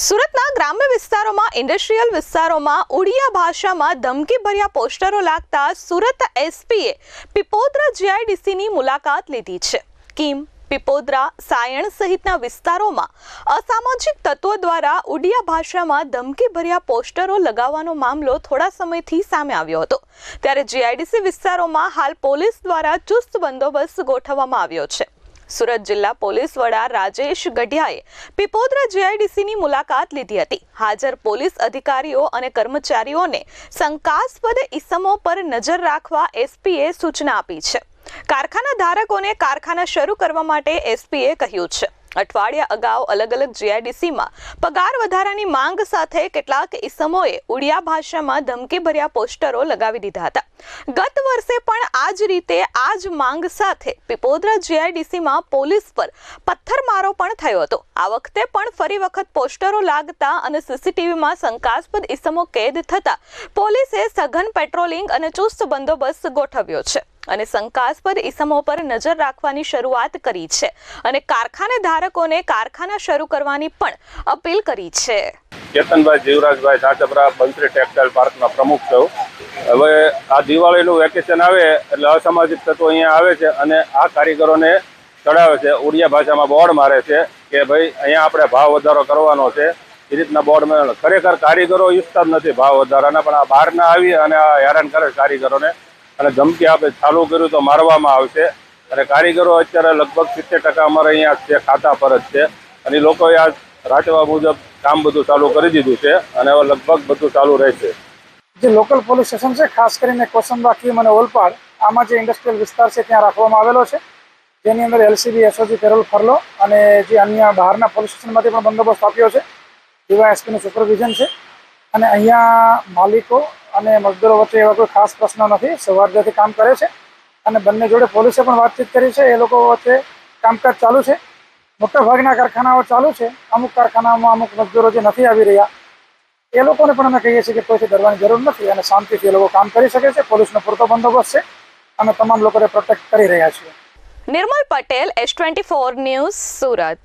સુરતના ગ્રામ્ય વિસ્તારોમાં ઇન્ડસ્ટ્રીયલ વિસ્તારોમાં, ઉડિયા ભાષામાં ધમકીભર્યા પોસ્ટરો લાગતા સુરત એસપીએ પીપોદરા જીઆઈડીસીની મુલાકાત લીધી છે. કિમ, પીપોદરા, સાયણ સહિતના વિસ્તારોમાં અસામાજિક તત્વો દ્વારા ઉડિયા ભાષામાં ધમકીભર્યા પોસ્ટરો લગાવવાનો મામલો થોડા સમયથી સામે આવ્યો હતો. ત્યારે જીઆઈડીસી વિસ્તારોમાં હાલ પોલીસ દ્વારા ચુસ્ત બંદોબસ્ત ગોઠવવામાં આવ્યો છે. સુરત જિલ્લા પોલીસ વડા રાજેશ ગઢિયાએ પીપોદરા જીઆઈડીસીની મુલાકાત લીધી હતી. હાજર પોલીસ અધિકારીઓ અને કર્મચારીઓને શંકાસ્પદ ઇસમો પર નજર રાખવા એસપીએ સૂચના આપી છે. કારખાના ધારકોને કારખાના શરૂ કરવા માટે એસપીએ કહ્યું છે. અઠવાડિયા અગાઉ અલગ અલગ જીઆઈડીસીમાં પગાર વધારાની માંગ સાથે કેટલાક ઇસમોએ ઉડિયા ભાષામાં ધમકીભર્યા પોસ્ટરો લગાવી દીધા હતા. ગત વર્ષે પણ આ જ રીતે આ જ માંગ સાથે પીપોદરા જીઆઈડીસીમાં પોલીસ પર પથ્થરમારો પણ થયો હતો. આ વખતે પણ ફરી વખત પોસ્ટરો લાગતા અને સીસીટીવીમાં શંકાસ્પદ ઇસમો કેદ થતા પોલીસે સઘન પેટ્રોલિંગ અને ચુસ્ત બંદોબસ્ત ગોઠવ્યો છે. અને શંકાસ્પદ ઇસમો પર નજર રાખવાની શરૂઆત કરી છે. અને કારખાને ધારકોને કારખાના શરૂ કરવાની પણ અપીલ કરી છે. કેતનભાઈ જીવરાજભાઈ સાચપરા બંસરી ટેક્સટાઇલ પાર્કના પ્રમુખ છું. હવે આ દિવાળીનું વેકેશન આવે એટલે અસામાજિક તત્વો અહીંયા આવે છે અને આ કારીગરોને ચડાવે છે. ઉડિયા ભાષામાં બોર્ડ મારે છે કે ભાઈ અહીંયા આપણે ભાવ વધારો કરવાનો છે. એ રીતના બોર્ડ મેળવે ખરેખર કારીગરો ઈચ્છતા જ નથી ભાવ વધારાના પણ આ બહારના આવી અને આ હેરાન કરે કારીગરોને અને ધમકી આપે, ચાલુ કર્યું તો મારવામાં આવશે. અને કારીગરો અત્યારે લગભગ સિત્તેર ટકા અમારે અહીંયા છે, ખાતા પર જ છે. અને એ લોકોએ આ રાચવા મુજબ કામ બધું ચાલુ કરી દીધું છે અને હવે લગભગ બધું ચાલુ રહેશે. જે લોકલ પોલીસ સ્ટેશન છે, ખાસ કરીને કોસંબા કીમ અને ઓલપાડ, આમાં જે ઇન્ડસ્ટ્રીયલ વિસ્તાર છે, ત્યાં રાખવામાં આવેલો છે. જેની અંદર એલસીબી, એસઓજી પેરોલ ફરલો અને જે અન્ય બહારના પોલીસ સ્ટેશનમાંથી પણ બંદોબસ્ત આપ્યો છે. ડીવાયએસપીનું સુપરવિઝન છે. અને અહીંયા માલિકો અને મજદૂરો વચ્ચે એવા કોઈ ખાસ પ્રશ્નો નથી. સૌહાર્દથી કામ કરે છે. અને બંને જોડે પોલીસે પણ વાતચીત કરી છે. એ લોકો વચ્ચે કામકાજ ચાલુ છે. મોટાભાગના કારખાનાઓ ચાલુ છે. અમુક કારખાનાઓમાં અમુક મજદૂરો જે નથી આવી રહ્યા, એ લોકોને પણ અમે કહીએ છીએ કે કોઈથી ડરવાની જરૂર નથી અને શાંતિથી એ લોકો કામ કરી શકે છે. પોલીસનો પૂરતો બંદોબસ્ત છે અમે તમામ લોકોને પ્રોટેક્ટ કરી રહ્યા છીએ. Nirmal Patel S twenty four news Surat.